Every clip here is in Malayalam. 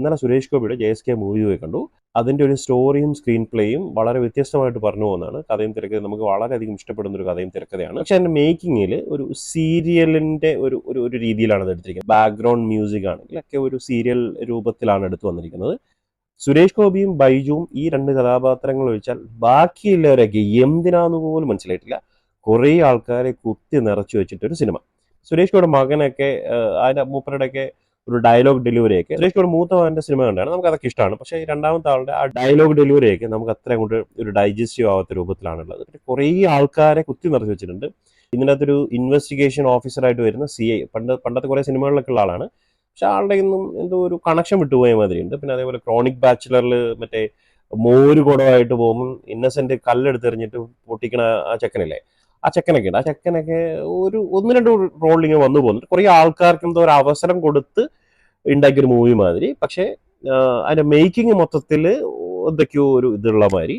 ഇന്നലെ സുരേഷ് ഗോപിയുടെ ജെ എസ് കെ മൂവി പോയി കണ്ടു. അതിന്റെ ഒരു സ്റ്റോറിയും സ്ക്രീൻ പ്ലേയും വളരെ വ്യത്യസ്തമായിട്ട് പറഞ്ഞു പോകുന്നതാണ്. കഥയും തിരക്കഥയും നമുക്ക് വളരെയധികം ഇഷ്ടപ്പെടുന്ന ഒരു കഥയും തിരക്കഥയാണ്. പക്ഷെ അതിന്റെ മേക്കിങ്ങിൽ ഒരു സീരിയലിന്റെ ഒരു ഒരു ഒരു രീതിയിലാണ് അത് എടുത്തിരിക്കുന്നത്. ബാക്ക്ഗ്രൗണ്ട് മ്യൂസിക് ആണെങ്കിൽ ഒക്കെ ഒരു സീരിയൽ രൂപത്തിലാണ് എടുത്തു വന്നിരിക്കുന്നത്. സുരേഷ് ഗോപിയും ബൈജുവും ഈ രണ്ട് കഥാപാത്രങ്ങൾ ഒഴിച്ചാൽ ബാക്കിയുള്ളവരൊക്കെ എന്തിനാന്ന് പോലും മനസ്സിലായിട്ടില്ല. കുറേ ആൾക്കാരെ കുത്തി നിറച്ചു വെച്ചിട്ടൊരു സിനിമ. സുരേഷ് ഗോയുടെ മകനൊക്കെ അതിന്റെ മൂപ്പരുടെയൊക്കെ ഒരു ഡയലോഗ് ഡെലിവറി ഒക്കെ. സുരേഷ് ഒരു മൂത്ത മകന്റെ സിനിമ കണ്ടാണ്. നമുക്ക് അതൊക്കെ ഇഷ്ടമാണ് പക്ഷേ ഈ രണ്ടാമത്തെ ആളുടെ ആ ഡയലോഗ് ഡെലിവറി ഒക്കെ നമുക്ക് അത്ര കൊണ്ട് ഒരു ഡൈജസ്റ്റീവ് ആവാത്ത രൂപത്തിലാണുള്ളത്. കുറേ ആൾക്കാരെ കുത്തി നിറച്ച് വെച്ചിട്ടുണ്ട്. ഇതിനകത്തൊരു ഇൻവെസ്റ്റിഗേഷൻ ഓഫീസറായിട്ട് വരുന്ന സി ഐ പണ്ട് പണ്ടത്തെ കുറേ സിനിമകളിലൊക്കെ ഉള്ള ആളാണ്. പക്ഷെ ആളുടെ ഒന്നും എന്തോ ഒരു കണക്ഷൻ വിട്ടുപോയ മാതിരിയുണ്ട്. പിന്നെ അതേപോലെ ക്രോണിക് ബാച്ചിലറിൽ മറ്റേ മോര് കുടമായിട്ട് പോകുമ്പോൾ ഇന്നസെന്റ് കല്ലെടുത്തെറിഞ്ഞിട്ട് പൊട്ടിക്കണ ആ ചെക്കനില്ലേ? ആ ചെക്കനൊക്കെ ഉണ്ട്. ആ ചെക്കനൊക്കെ ഒരു ഒന്ന് രണ്ട് റോളിങ് വന്നു പോകുന്നുണ്ട്. കുറേ ആൾക്കാർക്ക് എന്തോ ഒരു അവസരം കൊടുത്ത് ഉണ്ടാക്കിയ ഒരു മൂവി മാതിരി. പക്ഷേ അതിന്റെ മേക്കിംഗ് മൊത്തത്തിൽ എന്തൊക്കെയോ ഒരു ഇതുള്ള മാതിരി.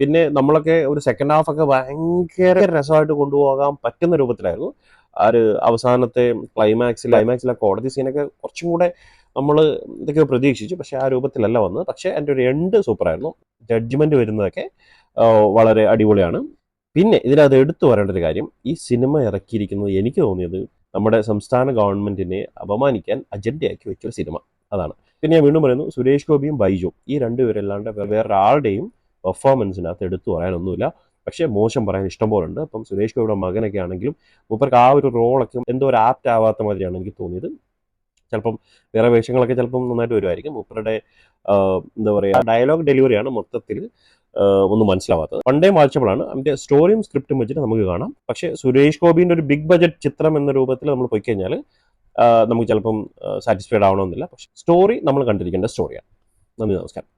പിന്നെ നമ്മളൊക്കെ ഒരു സെക്കൻഡ് ഹാഫ് ഒക്കെ ഭയങ്കര രസമായിട്ട് കൊണ്ടുപോകാൻ പറ്റുന്ന രൂപത്തിലായിരുന്നു. ആ ഒരു അവസാനത്തെ ക്ലൈമാക്സിൽ ക്ലൈമാക്സിലെ കോടതി സീനൊക്കെ കുറച്ചും കൂടെ നമ്മൾ എന്തൊക്കെയോ പ്രതീക്ഷിച്ചു. പക്ഷെ ആ രൂപത്തിലല്ല വന്നത്. പക്ഷെ എന്റെ ഒരു എൻഡ് സൂപ്പറായിരുന്നു ജഡ്ജ്മെന്റ് വരുന്നതൊക്കെ വളരെ അടിപൊളിയാണ്. പിന്നെ ഇതിനകത്ത് എടുത്തു പറയേണ്ട ഒരു കാര്യം ഈ സിനിമ ഇറക്കിയിരിക്കുന്നത് എനിക്ക് തോന്നിയത് നമ്മുടെ സംസ്ഥാന ഗവൺമെന്റിനെ അപമാനിക്കാൻ അജണ്ടയാക്കി വെച്ചൊരു സിനിമ. അതാണ്. പിന്നെ ഞാൻ വീണ്ടും പറയുന്നു സുരേഷ് ഗോപിയും ബൈജുവും ഈ രണ്ടുപേരല്ലാണ്ട് വേ- വേറൊരാളുടെയും പെർഫോമൻസിനകത്ത് എടുത്തു പറയാനൊന്നുമില്ല. പക്ഷേ മോശം പറയാൻ ഇഷ്ടം പോലെ ഉണ്ട് അപ്പം സുരേഷ് ഗോപിയുടെ മകനൊക്കെ ആണെങ്കിലും മൂപ്പർക്ക് ആ ഒരു റോളൊക്കെ എന്തോ ഒരു ആപ്റ്റ് ആവാത്ത മാതിരിയാണ് എനിക്ക് തോന്നിയത്. ചിലപ്പം വേറെ വേഷങ്ങളൊക്കെ ചിലപ്പം നന്നായിട്ട് വരുമായിരിക്കും. മൂപ്പരുടെ എന്താ പറയുക ഡയലോഗ് ഡെലിവറിയാണ് മൊത്തത്തിൽ ഒന്നും മനസ്സിലാവാത്തത്. പണ്ടേ വായിച്ചപ്പോഴാണ് അതിന്റെ സ്റ്റോറിയും സ്ക്രിപ്റ്റും വെച്ചിട്ട് നമുക്ക് കാണാം. പക്ഷേ സുരേഷ് ഗോപിന്റെ ഒരു ബിഗ് ബജറ്റ് ചിത്രം എന്ന രൂപത്തിൽ നമ്മൾ പോയി കഴിഞ്ഞാൽ നമുക്ക് ചിലപ്പം സാറ്റിസ്ഫൈഡ് ആവണമെന്നില്ല. പക്ഷേ സ്റ്റോറി നമ്മൾ കണ്ടിരിക്കേണ്ട സ്റ്റോറിയാണ് നന്ദി നമസ്കാരം.